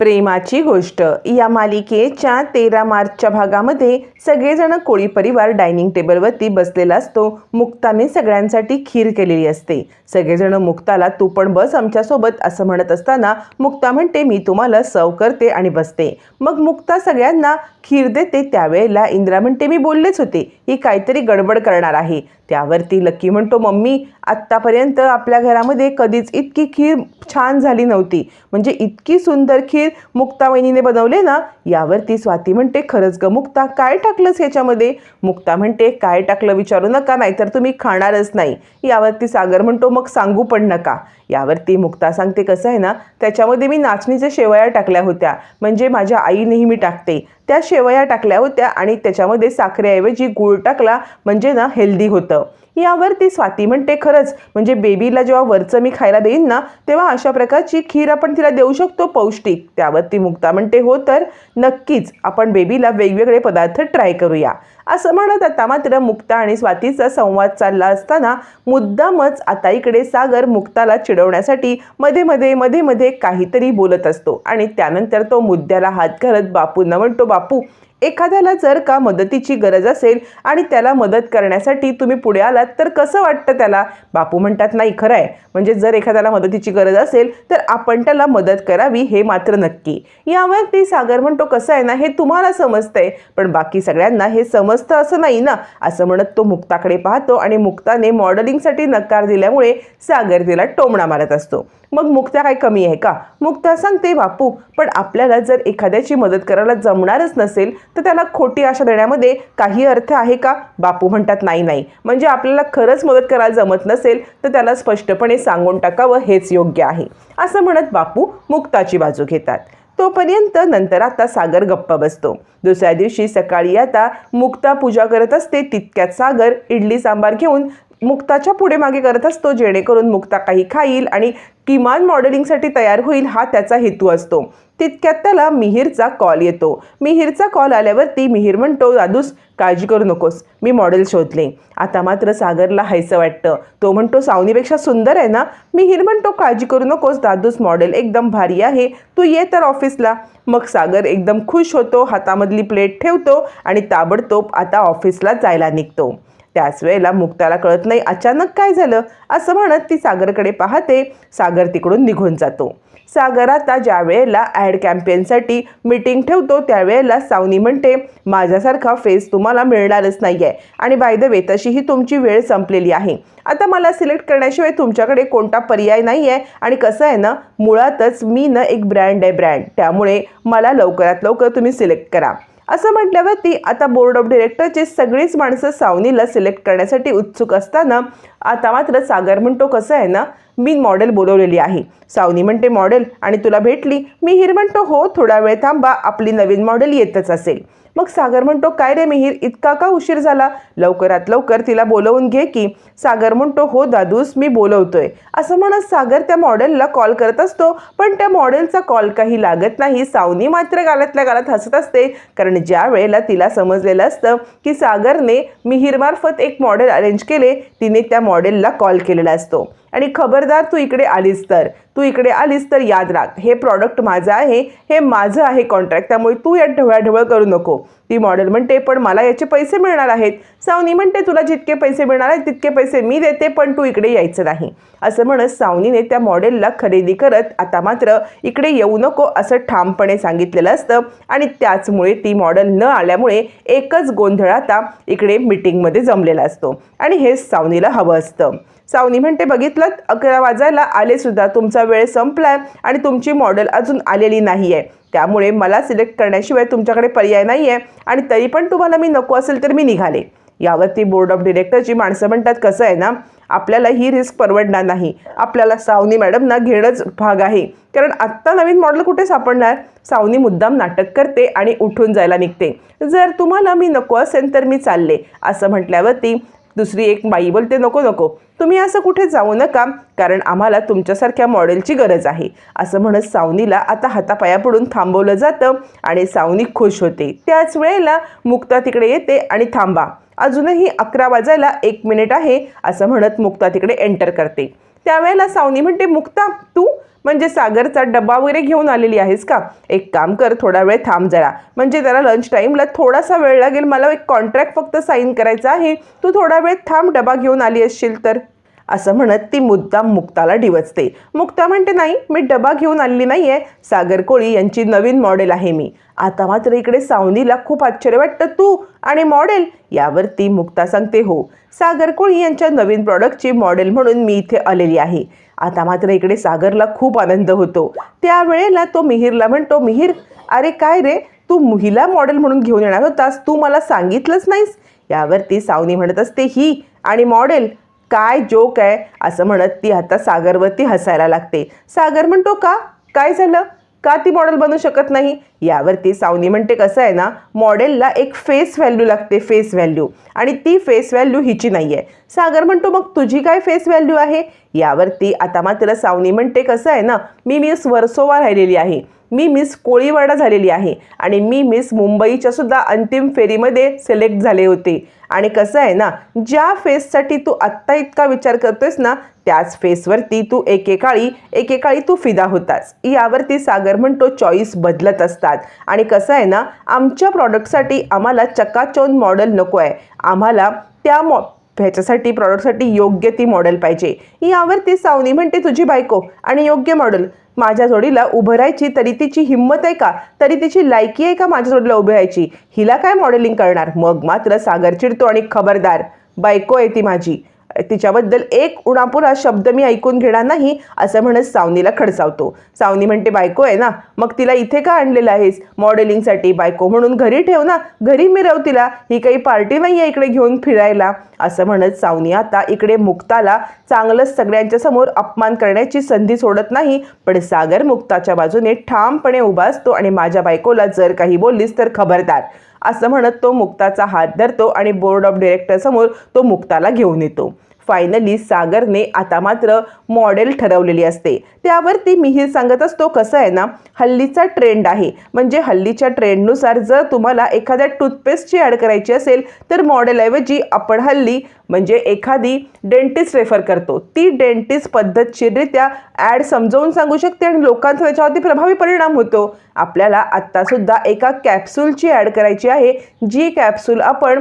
प्रेमाची गोष्ट. या मालिकेच्या तेरा मार्चच्या भागामध्ये सगळेजण कोळी परिवार डायनिंग टेबलवरती बसलेला असतो. मुक्ताने सगळ्यांसाठी खीर केलेली असते. सगळेजण मुक्ताला तू पण बस आमच्यासोबत असं म्हणत असताना मुक्ता म्हणते मी तुम्हाला सर्व करते आणि बसते. मग मुक्ता सगळ्यांना खीर देते. त्यावेळेला इंद्रा म्हणते मी बोललेच होते. ही काहीतरी गडबड करणार आहे. त्यावरती लक्की म्हणतो मम्मी आत्तापर्यंत आपल्या घरामध्ये कधीच इतकी खीर छान झाली नव्हती. म्हणजे इतकी सुंदर खीर मुक्ता वहिनीने बनवले ना यावरती स्वाती म्हणते खरंच ग मुक्ता काय टाकलंस याच्यामध्ये मुक्ता म्हणते काय टाकलं विचारू नका नाहीतर तुम्ही खाणारच नाही. यावरती सागर म्हणतो मग सांगू पण नका. यावरती मुक्ता सांगते कसं आहे ना त्याच्यामध्ये मी नाचणीच्या शेवया टाकल्या होत्या. म्हणजे माझ्या आई नेहमी टाकते. त्या शेवया टाकल्या होत्या आणि त्याच्यामध्ये साखरेऐवजी गूळ टाकला म्हणजे ना हेल्दी होतं. यावरती स्वाती म्हणते खरंच म्हणजे बेबीला जेव्हा वरचं मी खायला देईन ना तेव्हा अशा प्रकारची खीर आपण तिला देऊ शकतो पौष्टिक. त्यावरती मुक्ता म्हणते हो तर. नक्कीच आपण बेबीला वेगवेगळे पदार्थ ट्राय करूया. असं म्हणत आता मात्र मुक्ता आणि स्वातीचा संवाद चालला असताना मुद्दामच आता इकडे सागर मुक्ताला चिडवण्यासाठी मध्ये मध्ये मध्ये मध्ये काहीतरी बोलत असतो. आणि त्यानंतर तो मुद्द्याला हात घालत बापूंना म्हणतो बापू एखाद्याला जर का मदतीची गरज असेल आणि त्याला मदत करण्यासाठी तुम्ही पुढे आलात तर कसं वाटतं त्याला? बापू म्हणतात नाही खरं आहे म्हणजे जर एखाद्याला मदतीची गरज असेल तर आपण त्याला मदत करावी हे मात्र नक्की. यावर ती सागर म्हणतो कसं आहे ना हे तुम्हाला समजतंय. पण बाकी सगळ्यांना हे समजतं असं नाही ना. असं म्हणत तो मुक्ताकडे पाहतो आणि मुक्ताने मॉडेलिंगसाठी नकार दिल्यामुळे सागर तिला टोमणा मारत असतो. मग मुक्ता काय कमी आहे का? मुक्ता सांगते बापू पण आपल्याला जर एखाद्याची मदत करायला जमणारच नसेल तर त्याला खोटी आशा देण्यामध्ये काही अर्थ आहे का? बापू म्हणतात नाही नाही. म्हणजे आपल्याला खरंच मदत करायला जमत नसेल तर त्याला स्पष्टपणे सांगून टाकावं हेच योग्य आहे. असं म्हणत बापू मुक्ताची बाजू घेतात. तोपर्यंत नंतर आता सागर गप्प बसतो. दुसऱ्या दिवशी सकाळी आता मुक्ता पूजा करत असते तितक्यात सागर इडली सांबार घेऊन मुक्ताच्या पुढे मागे करत असतो जेणेकरून मुक्ता काही खाईल आणि किमान मॉडेलिंगसाठी तयार होईल हा त्याचा हेतू असतो. तितक्यात त्याला मिहीरचा कॉल येतो. मिहीरचा कॉल आल्यावरती मिहीर म्हणतो दादूस काळजी करू नकोस मी मॉडेल शोधले. आता मात्र सागरला हायचं वाटतं. तो म्हणतो सावनीपेक्षा सुंदर आहे ना? मिहीर म्हणतो काळजी करू नकोस दादूस मॉडेल एकदम भारी आहे. तू ये तर ऑफिसला मग सागर एकदम खुश होतो हातामधली प्लेट ठेवतो आणि ताबडतोब आता ऑफिसला जायला निघतो. त्याच वेळेला मुक्ताला कळत नाही अचानक काय झालं असं म्हणत ती सागरकडे पाहते. सागर तिकडून निघून जातो. सागर आता ज्या वेळेला ॲड कॅम्पेनसाठी मीटिंग ठेवतो त्यावेळेला सावनी म्हणते माझ्यासारखा फेस तुम्हाला मिळणारच नाही आहे आणि बाय द वे तशीही तुमची वेळ संपलेली आहे. आता मला सिलेक्ट करण्याशिवाय तुमच्याकडे कोणता पर्याय नाही आहे आणि कसं आहे ना मुळातच मी ना एक ब्रँड आहे ब्रँड. त्यामुळे मला लवकरात लवकर तुम्ही सिलेक्ट करा. असं म्हटल्यावरती आता बोर्ड ऑफ डिरेक्टरचे सगळीच माणसं सावनीला सिलेक्ट करण्यासाठी उत्सुक असताना आता मात्र सागर म्हणतो कसं आहे ना मी मॉडेल बोलवलेली आहे. सावनी म्हणते मॉडेल आणि तुला भेटली. मी हिर म्हणतो हो थोडा वेळ थांबा. आपली नवीन मॉडेल येतच असेल. मग सागर म्हणतो काय रे मिहीर इतका का उशीर झाला? लवकरात लवकर तिला बोलवून घे की. सागर म्हणतो हो दादूस मी बोलवतोय. असं म्हणत सागर त्या मॉडेलला कॉल करत असतो पण त्या मॉडेलचा कॉल काही लागत नाही. सावनी मात्र गालातल्या गालात हसत असते कारण ज्या वेळेला तिला समजलेलं असतं की सागरने मिहीरमार्फत एक मॉडेल अरेंज केले तिने त्या मॉडेलला कॉल केलेला असतो. आणि खबरदार तू इकडे आलीस तर. तू इकडे आलीस तर याद राख. हे प्रॉडक्ट माझं आहे हे माझं आहे कॉन्ट्रॅक्ट त्यामुळे तू यात ढवळाढवळ करू नको. ती मॉडेल म्हणते पण मला याचे पैसे मिळणार आहेत. सावनी म्हणते तुला जितके पैसे मिळणार आहेत तितके पैसे मी देते पण तू इकडे यायचं नाही. असं म्हणत सावनीने त्या मॉडेलला खरेदी करत आता मात्र इकडे येऊ नको असं ठामपणे सांगितलेलं असतं आणि त्याचमुळे ती मॉडेल न आल्यामुळे एकच गोंधळ आता इकडे मिटिंगमध्ये जमलेला असतो आणि हेच सावनीला हवं असतं. सावनी म्हणते बघितलं अकरा वाजायला आले सुद्धा तुमचा वेळ संपलाय आणि तुमची मॉडेल अजून आलेली नाही आहे त्यामुळे मला सिलेक्ट करण्याशिवाय तुमच्याकडे पर्याय नाही आहे आणि तरी पण तुम्हाला मी नको असेल तर मी निघाले. यावरती बोर्ड ऑफ डिरेक्टरची माणसं म्हणतात कसं आहे ना आपल्याला ही रिस्क परवडणार नाही. आपल्याला सावनी मॅडमना घेणंच भाग आहे. कारण आत्ता नवीन मॉडेल कुठे सापडणार? सावनी मुद्दाम नाटक करते आणि उठून जायला निघते. जर तुम्हाला मी नको असेल तर मी चालले असं म्हटल्यावरती दुसरी एक बाई बोलते नको नको. तुम्ही असं कुठे जाऊ नका कारण आम्हाला तुमच्यासारख्या मॉडेलची गरज आहे. असं म्हणत सावनीला आता हातापाया पडून थांबवलं जातं आणि सावनी खुश होते. त्याच वेळेला मुक्ता तिकडे येते आणि थांबा. अजूनही अकरा वाजायला एक मिनिट आहे असं म्हणत मुक्ता तिकडे एंटर करते. त्यावेळेला सावनी म्हणते मुक्ता तू म्हणजे सागरचा डबा वगैरे घेऊन आलेली आहेस का? एक काम कर थोडा वेळ थांब जरा. म्हणजे त्याला लंच टाईमला थोडासा वेळ लागेल मला एक कॉन्ट्रॅक्ट फक्त साईन करायचा आहे. तू थोडा वेळ थांब डबा घेऊन आली असशील तर. असं म्हणत ती मुद्दाम मुक्ताला डिवचते. मुक्ता म्हणते नाही मी डबा घेऊन आलेली नाही आहे सागर कोळी यांची नवीन मॉडेल आहे मी. आता मात्र इकडे सावनीला खूप आश्चर्य वाटतं. तू आणि मॉडेल यावरती मुक्ता सांगते हो सागर कोळी यांच्या नवीन प्रॉडक्टची मॉडेल म्हणून मी इथे आलेली आहे. आता मात्र इकडे सागरला खूप आनंद होतो. त्यावेळेला तो मिहीरला म्हणतो मिहीर अरे काय रे? तू महिला मॉडेल म्हणून घेऊन येणार होतास. तू मला सांगितलंच नाहीस. यावरती सावनी म्हणत असते ही आणि मॉडेल काय जोक आहे असं म्हणत ती आता सागरवरती हसायला लागते. सागर म्हणतो का? काय झालं? का ती मॉडेल बनू शकत नाही? यावरती सावनी म्हणते कसं आहे ना मॉडेलला एक फेस व्हॅल्यू लागते फेस व्हॅल्यू आणि ती फेस व्हॅल्यू हिची नाही आहे सागर म्हणतो मग तुझी काय फेस व्हॅल्यू आहे? यावरती आता मात्र सावनी म्हणते कसं आहे ना मी मी वर्सोवा राहिलेली आहे. मी मिस कोळीवाडा झालेली आहे आणि मी मिस मुंबईच्या सुद्धा अंतिम फेरीमध्ये सिलेक्ट झाले होते. आणि कसं आहे ना ज्या फेससाठी तू आत्ता इतका विचार करतोयस ना त्याच फेसवरती तू एकेकाळी एकेकाळी तू फिदा होतास. यावरती सागर म्हणतो चॉईस बदलत असतात. आणि कसं आहे ना आमच्या प्रॉडक्टसाठी आम्हाला चकाचौंध मॉडेल नको आहे. आम्हाला त्या मॉ ह्याच्यासाठी प्रॉडक्टसाठी योग्य ती मॉडेल पाहिजे. यावरती सावनी म्हणते तुझी बायको आणि योग्य मॉडेल माझ्या जोडीला उभं राहायची तरी तिची हिंमत आहे का? तरी तिची लायकी आहे का माझ्या जोडीला उभी राहायची? हिला काय मॉडेलिंग करणार? मग मात्र सागर चिडतो आणि खबरदार बायको आहे ती माझी. तिच्याबद्दल एक उणापुरा शब्द मी ऐकून घेणार नाही असं म्हणत सावनीला खडसावतो. सावनी म्हणते बायको आहे ना मग तिला इथे का आणलेलं आहेस? मॉडेलिंगसाठी बायको म्हणून घरी ठेव ना घरी मिरव तिला ही काही पार्टी नाही आहे इकडे घेऊन फिरायला. असं म्हणत सावनी आता इकडे मुक्ताला चांगलंच सगळ्यांच्या समोर अपमान करण्याची संधी सोडत नाही पण सागर मुक्ताच्या बाजूने ठामपणे उभा असतो आणि माझ्या बायकोला जर काही बोललीस तर खबरदार. असं म्हणत तो मुक्ताचा हात धरतो आणि बोर्ड ऑफ डिरेक्टरसमोर तो मुक्ताला घेऊन येतो. फायनली सागरने आता मात्र मॉडेल ठरवलेली असते. त्यावरती मिहीर सांगत असतो कसं आहे ना हल्लीचा ट्रेंड आहे. म्हणजे हल्लीच्या ट्रेंडनुसार जर तुम्हाला एखाद्या टूथपेस्टची ॲड करायची असेल तर मॉडेलऐवजी आपण हल्ली म्हणजे एखादी डेंटिस्ट रेफर करतो. ती डेंटिस्ट पद्धतशीररित्या ॲड समजावून सांगू शकते आणि लोकांचा त्याच्यावरती प्रभावी परिणाम होतो. आपल्याला आत्तासुद्धा एका कॅप्सूलची ॲड करायची आहे जी कॅप्सूल आपण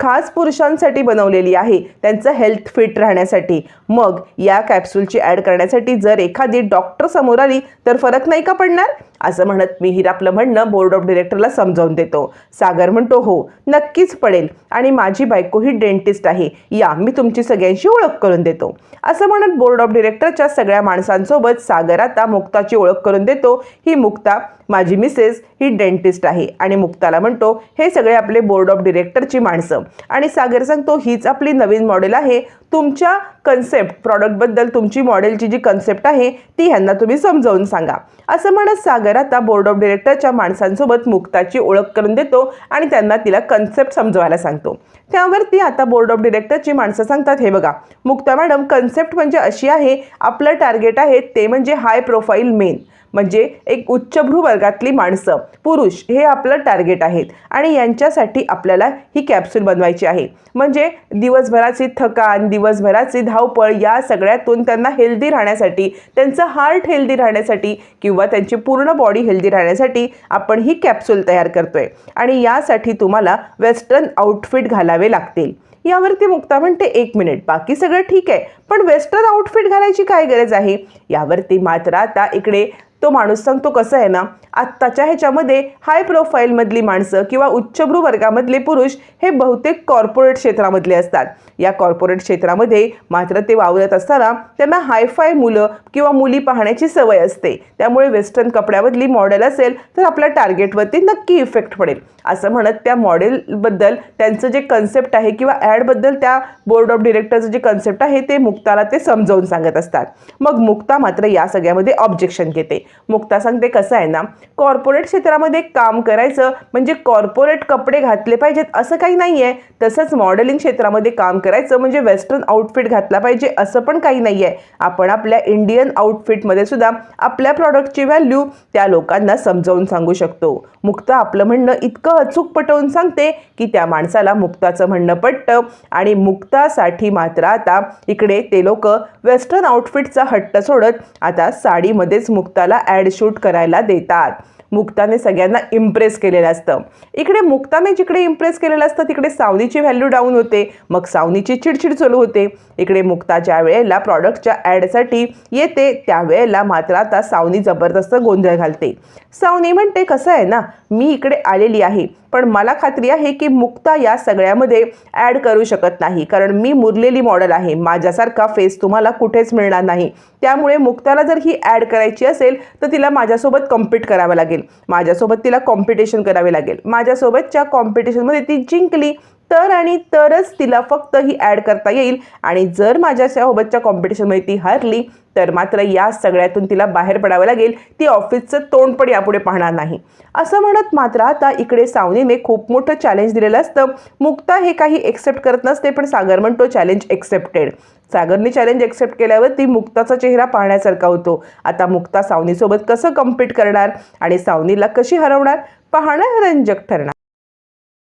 खास पुरुषांसाठी बनवलेली आहे त्यांचं हेल्थ फिट राहण्यासाठी. मग या कॅप्सूलची ॲड करण्यासाठी जर एखादी डॉक्टर समोर आली तर फरक नाही का पडणार? असं म्हणत मिहीर आपलं म्हणणं बोर्ड ऑफ डिरेक्टरला समजावून देतो. सागर म्हणतो हो नक्कीच पडेल आणि माझी बायको ही डेंटिस्ट आहे. या मी तुमची सगळ्यांशी ओळख करून देतो. असं म्हणत बोर्ड ऑफ डिरेक्टरच्या सगळ्या माणसांसोबत सागर आता मुक्ताची ओळख करून देतो. ही मुक्ता माझी मिसेस ही डेंटिस्ट आहे. आणि मुक्ताला म्हणतो हे सगळे आपले बोर्ड ऑफ डिरेक्टरची माणसं. आणि सागर सांगतो हीच आपली नवीन मॉडेल आहे. तुमच्या कन्सेप्ट प्रॉडक्टबद्दल तुमची मॉडेलची जी कन्सेप्ट आहे ती ह्यांना तुम्ही समजावून सांगा. असं म्हणत सागर आता बोर्ड ऑफ डिरेक्टरच्या माणसांसोबत मुक्ताची ओळख करून देतो आणि त्यांना तिला कन्सेप्ट समजवायला सांगतो. त्यावरती आता बोर्ड ऑफ डिरेक्टरची माणसं सांगतात हे बघा मुक्ता मॅडम कन्सेप्ट म्हणजे अशी आहे आपलं टार्गेट आहे ते म्हणजे हाय प्रोफाईल मेन म्हणजे एक उच्चभ्रू वर्गातली माणसं. पुरुष हे आपलं टार्गेट आहेत. आणि यांच्यासाठी आपल्याला ही कॅप्सूल बनवायची आहे. म्हणजे दिवसभराची थकान दिवसभराची धावपळ या सगळ्यातून त्यांना हेल्दी राहण्यासाठी त्यांचं हार्ट हेल्दी राहण्यासाठी किंवा त्यांची पूर्ण बॉडी हेल्दी राहण्यासाठी आपण ही कॅप्सूल तयार करतोय. आणि यासाठी तुम्हाला वेस्टर्न आउटफिट घालावे लागतील. यावरती मुक्ता म्हणते एक मिनिट बाकी सगळं ठीक आहे. पण वेस्टर्न आउटफिट घालायची काय गरज आहे? यावरती मात्र आता इकडे तो माणूस सांगतो कसं आहे ना आत्ताच्या ह्याच्यामध्ये हाय प्रोफाईलमधली माणसं किंवा उच्चभ्रू वर्गामधले पुरुष हे बहुतेक कॉर्पोरेट क्षेत्रामधले असतात. या कॉर्पोरेट क्षेत्रामध्ये मात्र ते वावरत असताना त्यांना हायफाय मुलं किंवा मुली पाहण्याची सवय असते. त्यामुळे वेस्टर्न कपड्यामधली मॉडेल असेल तर आपल्या टार्गेटवरती नक्की इफेक्ट पडेल. असं म्हणत त्या मॉडेलबद्दल त्यांचं जे कन्सेप्ट आहे किंवा ॲडबद्दल त्या बोर्ड ऑफ डिरेक्टरचं जे कन्सेप्ट आहे ते मुक्ताला ते समजावून सांगत असतात. मग मुक्ता मात्र या सगळ्यामध्ये ऑब्जेक्शन घेते. मुक्ता सांगते कसं आहे ना कॉर्पोरेट क्षेत्रामध्ये काम करायचं म्हणजे कॉर्पोरेट कपडे घातले पाहिजेत असं काही नाही आहे तसंच मॉडेलिंग क्षेत्रामध्ये काम करायचं म्हणजे वेस्टर्न आउटफिट घातला पाहिजे असं पण काही नाही आहे आपण आपल्या इंडियन आउटफिटमध्ये सुद्धा आपल्या प्रॉडक्टची व्हॅल्यू त्या लोकांना समजावून सांगू शकतो. मुक्ता आपलं म्हणणं इतकं अचूक पटवून सांगते की त्या माणसाला मुक्ताचं म्हणणं पटतं आणि मुक्तासाठी मात्र आता इकडे ते लोक वेस्टर्न आउटफिटचा हट्ट सोडत आता साडीमध्येच मुक्ताला ॲड शूट करायला देतात. मुक्ताने सगळ्यांना इम्प्रेस केलेलं असतं. इकडे मुक्ताने जिकडे इम्प्रेस केलेलं असतं तिकडे सावनीची व्हॅल्यू डाऊन होते. मग सावनीची चिडचिड चालू होते. इकडे मुक्ता ज्या वेळेला प्रॉडक्टच्या ॲडसाठी येते त्यावेळेला मात्र आता सावनी जबरदस्त गोंधळ घालते. सावनी म्हणते कसं आहे ना मी इकडे आलेली आहे पण मला खात्री आहे की मुक्ता या सगळ्यामध्ये ॲड करू शकत नाही. कारण मी मुरलेली मॉडेल आहे. माझ्यासारखा फेस तुम्हाला कुठेच मिळणार नाही. त्यामुळे मुक्ताला जर ही ॲड करायची असेल तर तिला माझ्यासोबत कम्पीट करावं लागेल. माझ्यासोबत तिला कॉम्पिटिशन करावे लागेल. माझ्यासोबतच्या कॉम्पिटिशनमध्ये ती जिंकली तर आणि तरच तिला फक्त ही ॲड करता येईल. आणि जर माझ्यासोबतच्या कॉम्पिटिशनमध्ये ती हारली तर मात्र या सगळ्यातून तिला बाहेर पडावं लागेल. ती ऑफिसचं तोंड पण यापुढे पाहणार नाही. असं म्हणत मात्र आता इकडे सावनीने खूप मोठं चॅलेंज दिलेलं असतं. मुक्ता हे काही एक्सेप्ट करत नसते पण सागर म्हणतो चॅलेंज एक्सेप्टेड सागरने चॅलेंज एक्सेप्ट केल्यावर ती मुक्ताचा चेहरा पाहण्यासारखा होतो. आता मुक्ता सावनीसोबत कसं कम्पीट करणार? आणि सावनीला कशी हरवणार? पाहणं रंजक ठरणार.